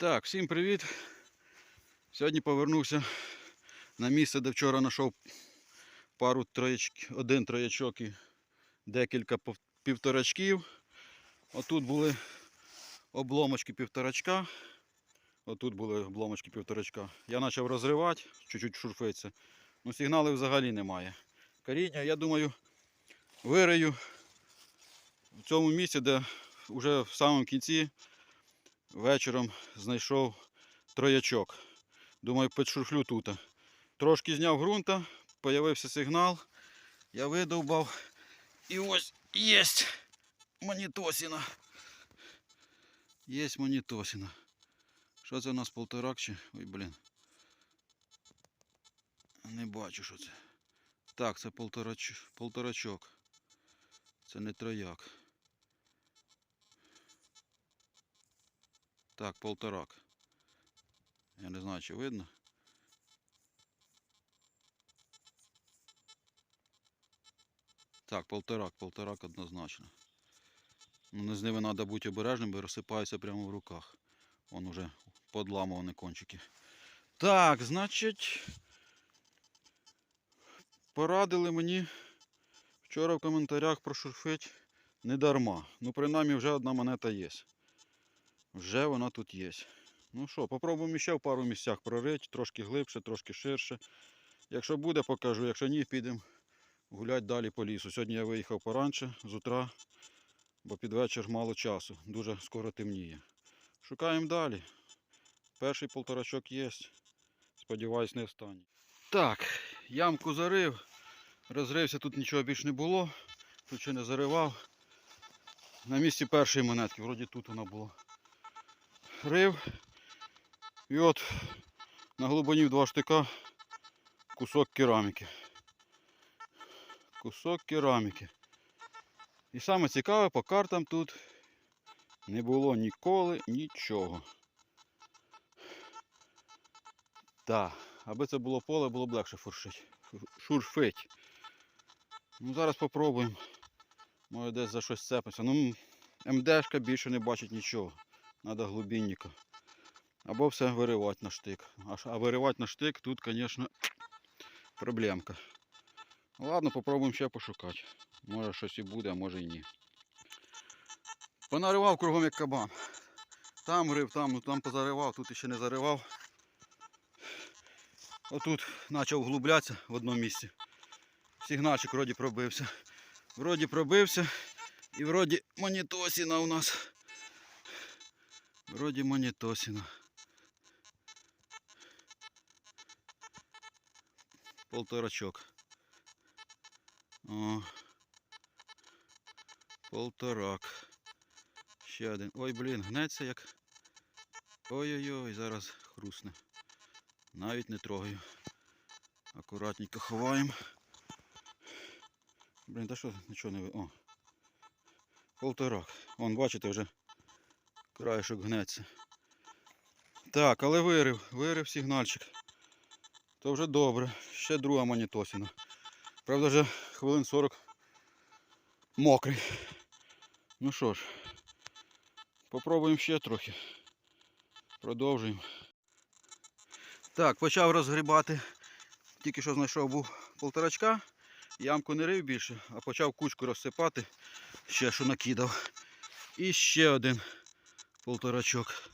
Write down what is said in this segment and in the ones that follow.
Так, всім привіт. Сьогодні повернувся на місце, де вчора знайшов пару троячків, один троячок і декілька півторачків. Отут були обломочки півторачка. Отут були обломочки півторачка. Я почав розривати, чуть-чуть шурфиться. Ну, сигналів взагалі немає. Коріння, я думаю, вирию в цьому місці, де вже в самому кінці вечором знайшов троячок. Думаю, підшурфлю тут. Трошки зняв ґрунта, появився сигнал. Я видовбав. І ось є монітосіна. Є монітосіна. Що це у нас полторак чи? Ой, блін. Не бачу, що це. Так, це полторач... полторачок. Це не трояк. Так, полторак. Я не знаю, чи видно. Так, полторак, полторак однозначно. Ну, з ними треба бути обережним, бо розсипаються прямо в руках. Вон уже подламувані кончики. Так, значить. Порадили мені вчора в коментарях прошурфить не дарма. Ну, принаймні вже одна монета є. Вже вона тут є. Ну що, попробуємо ще в пару місцях прорити, трошки глибше, трошки ширше. Якщо буде, покажу. Якщо ні, підемо гуляти далі по лісу. Сьогодні я виїхав поранше, з утра, бо під вечір мало часу. Дуже скоро темніє. Шукаємо далі. Перший полторачок є. Сподіваюсь, не останній. Так, ямку зарив. Розрився, тут нічого більш не було. Тут ще не заривав. На місці першої монетки, вроді тут вона була рив. І от на глибині в два штика кусок кераміки. Кусок кераміки. І саме цікаве, по картам тут не було ніколи нічого. Так, аби це було поле, було б легше фуршить. Шурфить. Ну зараз попробуємо. Може десь за щось цепиться. Ну, МДшка більше не бачить нічого. Надо глибинника. Або все виривати на штик. А, виривати на штик тут, звісно, проблемка. Ладно, попробуємо ще пошукати. Може щось і буде, а може і ні. Понаривав кругом як кабан. Там рив, там, ну, там позаривав, тут ще не заривав. Отут почав вглублятися в одному місці. Сигнальчик вроді пробився. Вроді пробився. І вроді монітосіна у нас. Вроді монітосіна. Полторачок. О. Полторак. Ще один. Ой, блін, гнеться як. Ой-ой-ой, зараз хрусне. Навіть не трогаю. Акуратненько ховаємо. Блін, та що нічого не ви. О. Полторак. Вон, бачите, вже краєшок гнеться. Так, але вирив, вирив сигнальчик. То вже добре. Ще друга монітосіна. Правда, вже хвилин 40 мокрий. Ну що ж, попробуємо ще трохи. Продовжуємо. Так, почав розгрібати. Тільки що знайшов був полторачка. Ямку не рив більше, а почав кучку розсипати. Ще що накидав. І ще один полторачок.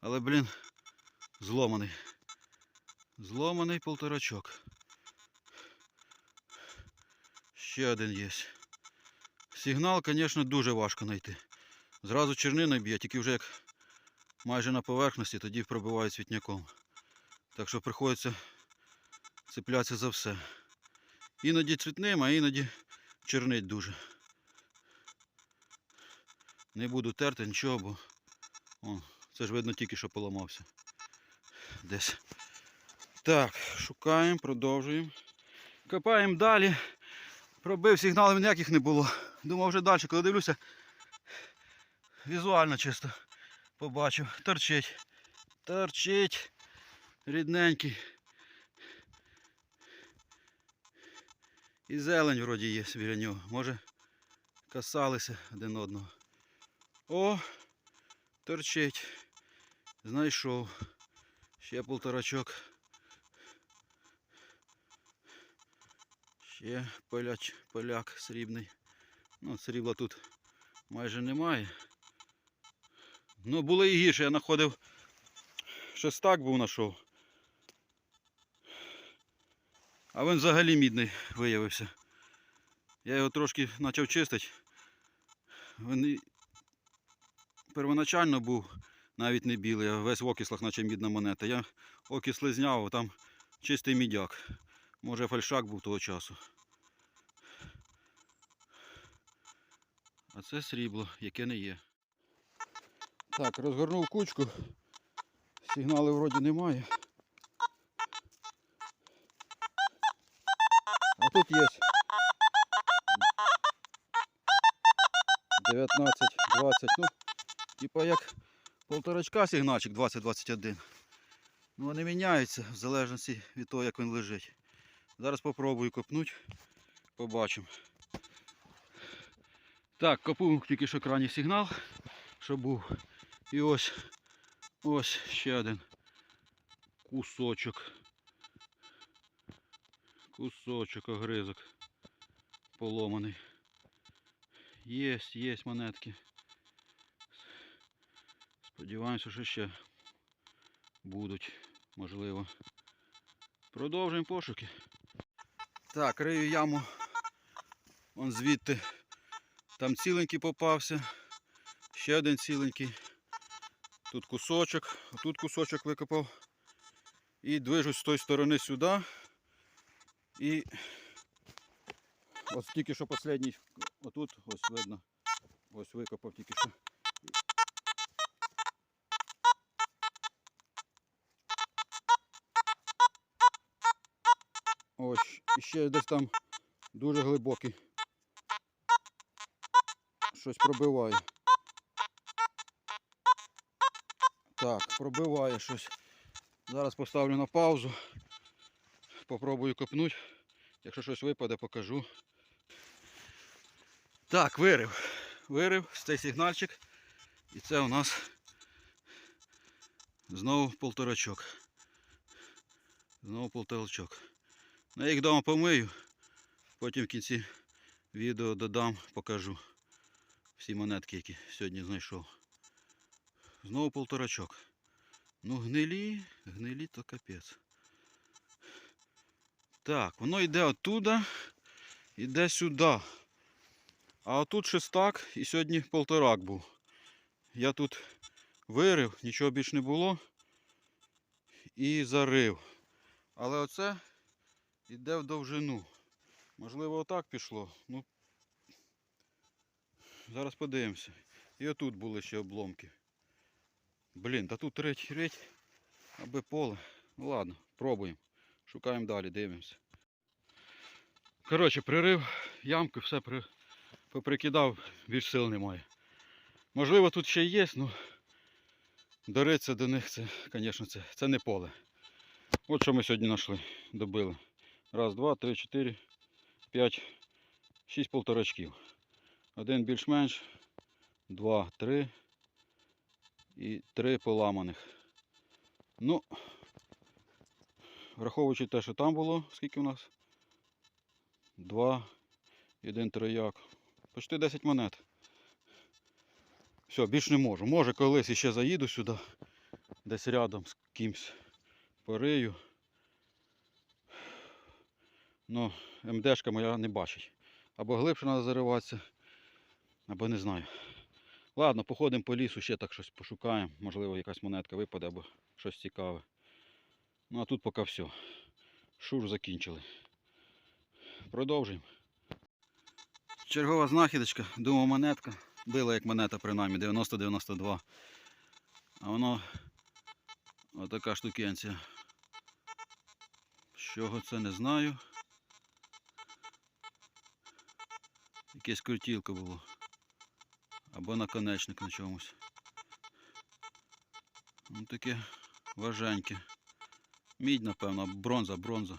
Але, блін, зломаний. Зломаний полторачок. Ще один є. Сигнал, звісно, дуже важко знайти. Зразу чернина б'є, тільки вже як майже на поверхності, тоді пробиває світняком. Так що приходиться цеплятися за все. Іноді цвітним, а іноді чернить дуже. Не буду терти нічого, бо о, це ж видно тільки що поламався. Десь. Так, шукаємо, продовжуємо. Копаємо далі. Пробив сигналів ніяких не було. Думав вже далі, коли дивлюся, візуально чисто побачив. Торчить. Торчить. Рідненький. І зелень вроді є біля нього. Може касалися один одного. О, торчить. Знайшов. Ще полторачок. Ще поляч, поляк срібний. Ну, срібла тут майже немає. Ну, було і гірше, я знаходив шестак був знайшов. А він взагалі мідний виявився. Я його трошки почав чистити. Він первоначально був навіть не білий, а весь в окислах, наче мідна монета. Я окисли зняв, а там чистий мідяк. Може фальшак був того часу. А це срібло, яке не є. Так, розгорнув кучку. Сигналу вроді немає. А тут є 19, 20, ну, типа як полторачка сигнальчик 20-21. Ну вони міняються в залежності від того, як він лежить. Зараз попробую копнути, побачимо. Так, копнув тільки що крайній сигнал, що був. І ось ось ще один кусочок. Кусочок огризок поломаний. Єсть, єсть монетки. Сподіваємося, що ще будуть, можливо. Продовжуємо пошуки. Так, рию яму. Вон звідти. Там ціленький попався. Ще один ціленький. Тут кусочок, тут кусочок викопав. І движусь з тої сторони сюди. І ось тільки що останній, отут ось видно, ось викопав тільки що. Ще десь там дуже глибокий. Щось пробиває. Так, пробиває щось. Зараз поставлю на паузу. Попробую копнути. Якщо щось випаде, покажу. Так, вирив. Вирив цей сигнальчик. І це у нас знову полторачок. Знову полторачок. Ну, я їх вдома помию. Потім в кінці відео додам, покажу всі монетки, які сьогодні знайшов. Знову полторачок. Ну гнилі, гнилі то капець. Так, воно йде оттуда, йде сюди. А отут шестак і сьогодні полторак був. Я тут вирив, нічого більш не було. І зарив. Але оце йде в довжину. Можливо, отак пішло. Ну, зараз подивимося. І отут були ще обломки. Блін, та тут треть, реть, аби поле. Ну ладно, пробуємо. Шукаємо далі, дивимося. Коротше, пририв ямку, все при... поприкидав, більш сил немає. Можливо, тут ще є, ну доритися до них це, звісно, це, це не поле. От що ми сьогодні знайшли, добили. Раз, два, три, чотири, п'ять, шість полторачків. Один більш-менш, два, три і три поламаних. Ну, враховуючи те, що там було, скільки у нас? Два, один трояк. Почти 10 монет. Все, більш не можу. Може колись іще заїду сюди, десь рядом з кимсь порию. Ну, МДшка моя не бачить. Або глибше треба зариватися, або не знаю. Ладно, походимо по лісу, ще так щось пошукаємо. Можливо, якась монетка випаде або щось цікаве. Ну а тут поки все. Шур закінчили. Продовжуємо. Чергова знахідочка, думав монетка. Била як монета принаймні 90-92. А воно отака штукенція. З чого це не знаю. Якесь крутілко було. Або наконечник на чомусь. Ну таке важеньке. Мідь, напевно, бронза, бронза.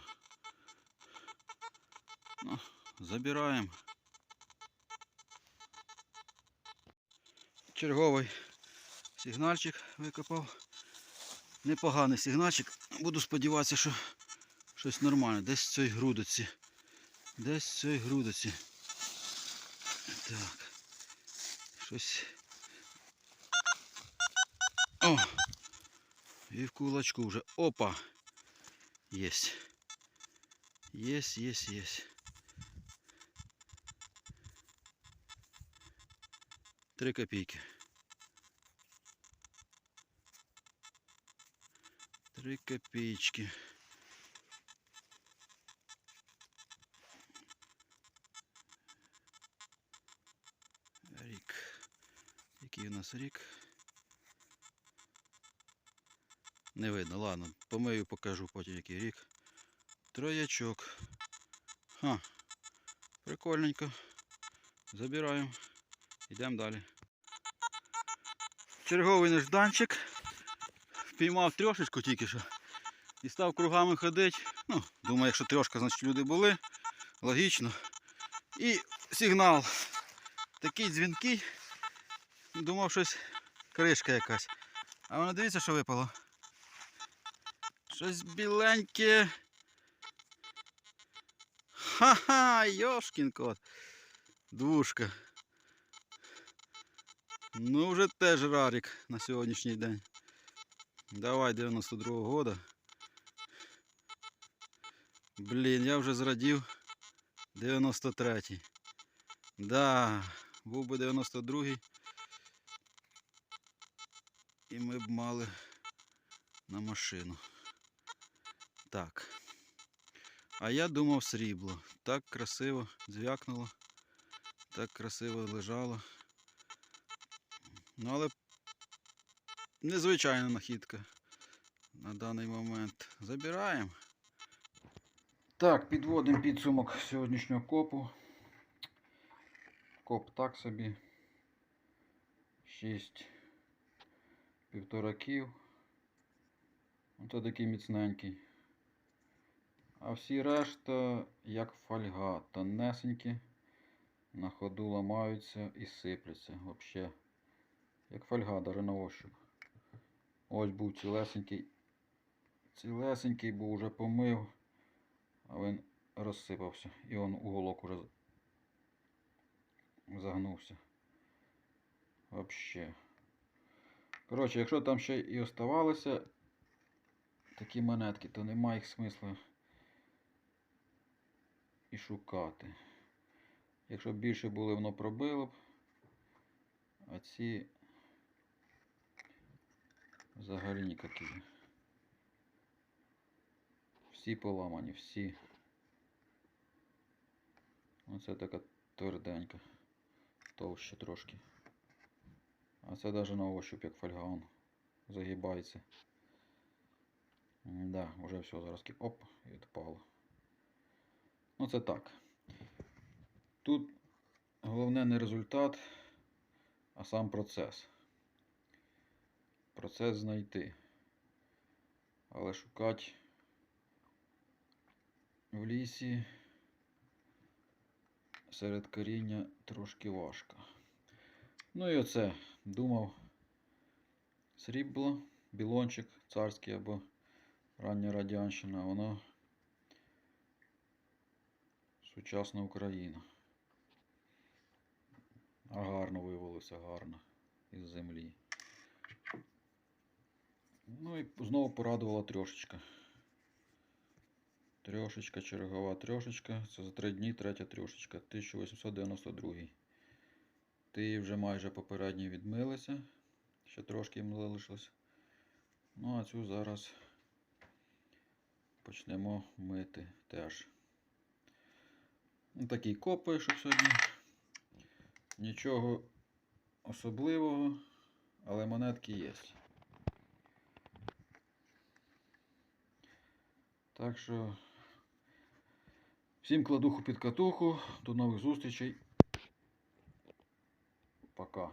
Ну, забираємо. Черговий сигнальчик викопав. Непоганий сигнальчик. Буду сподіватися, що щось нормальне. Десь в цій грудиці. Десь в цій грудиці. Так. Щось. О! І в кулачку вже. Опа! Єсть. Єсть, єсть, єсть. Три копійки. Три копеечки. Який у нас рік? Не видно, ладно, помию покажу потім який рік. Троячок. Ха. Прикольненько. Забираємо. Йдемо далі. Черговий нежданчик. Впіймав трьошечку тільки що. І став кругами ходити. Ну, думаю, якщо трьошка, значить люди були. Логічно. І сигнал. Такий дзвінкий. Думав, щось кришка якась. А воно дивіться, що випало. Щось біленьке. Ха-ха, йошкін кот. Двушка. Ну, вже теж рарик на сьогоднішній день. Давай 92-го года. Блін, я вже зрадів 93-й. Да, був би 92-й. І ми б мали на машину. Так. А я думав срібло. Так красиво звякнуло. Так красиво лежало. Ну, але незвичайна нахідка на даний момент. Забираємо. Так, підводимо підсумок сьогоднішнього копу. Коп так собі. 6 півтораків. Ось такий міцненький. А всі решта, як фольга, тонесенькі, на ходу ламаються і сипляться. Взагалі, як фольга, навіть на ощуп. Ось був цілесенький. Цілесенький, був уже помив, а він розсипався. І он уголок уже загнувся. Вообще. Коротше, якщо там ще і оставалися такі монетки, то немає їх смисла і шукати. Якщо б більше були, воно пробило б. А ці взагалі ніякі. Всі поламані, всі. Оце така тверденька, товще трошки. А це навіть на ощупь як фольга загибається. Да, вже все, зараз оп, і відпало. Ну це так. Тут головне не результат, а сам процес. Процес знайти. Але шукати в лісі серед коріння трошки важко. Ну і оце, думав, срібло, білончик царський або рання радянщина, воно сучасна Україна. А гарно вивелося, гарно із землі. Ну і знову порадувала трьошечка. Трьошечка, чергова трьошечка. Це за три дні третя трьошечка. 1892. Ти вже майже попередні відмилися. Ще трошки їм залишилось. Ну, а цю зараз почнемо мити теж. Ну, такий коп вийшов сьогодні. Нічого особливого, але монетки є. Так що всім кладуху під катуху. До нових зустрічей. Пока.